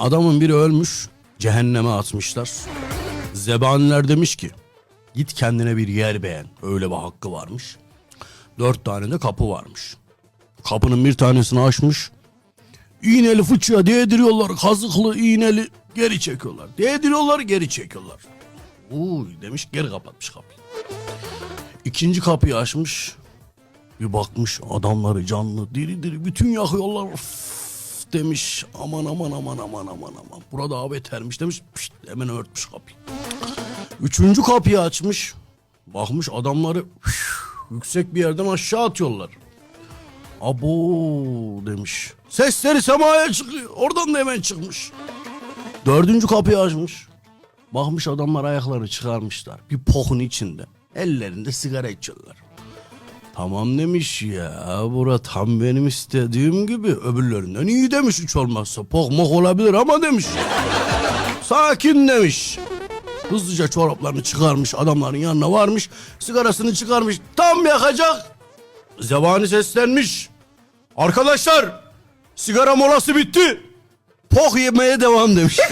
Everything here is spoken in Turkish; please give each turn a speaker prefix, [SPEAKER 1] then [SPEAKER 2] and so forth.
[SPEAKER 1] Adamın biri ölmüş. Cehenneme atmışlar. Zebaniler demiş ki git kendine bir yer beğen. Öyle bir hakkı varmış. Dört tane de kapı varmış. Kapının bir tanesini açmış. İğneli fıçıya değdiriyorlar. Kazıklı iğneli geri çekiyorlar. Değdiriyorlar geri çekiyorlar. Uy demiş geri kapatmış kapıyı. İkinci kapıyı açmış. Bir bakmış adamları canlı diri diri bütün yakıyorlar. Demiş aman aman aman aman aman aman. Burada daha betermiş demiş. Pişt, hemen örtmüş kapıyı. Üçüncü kapıyı açmış. Bakmış adamları üf, yüksek bir yerden aşağı atıyorlar. Abo demiş. Sesleri semaya çıkıyor. Oradan da hemen çıkmış. Dördüncü kapıyı açmış. Bakmış adamlar ayaklarını çıkarmışlar. Bir pohun içinde. Ellerinde sigara içiyorlar. Tamam demiş ya. Bura tam benim istediğim gibi. Öbürlerinden iyi demiş hiç olmazsa. Pohmok olabilir ama demiş. Sakin demiş. Hızlıca çoraplarını çıkarmış adamların yanına varmış. Sigarasını çıkarmış. Tam yakacak. Zebani seslenmiş. Arkadaşlar sigara molası bitti. Poh yemeye devam demiş.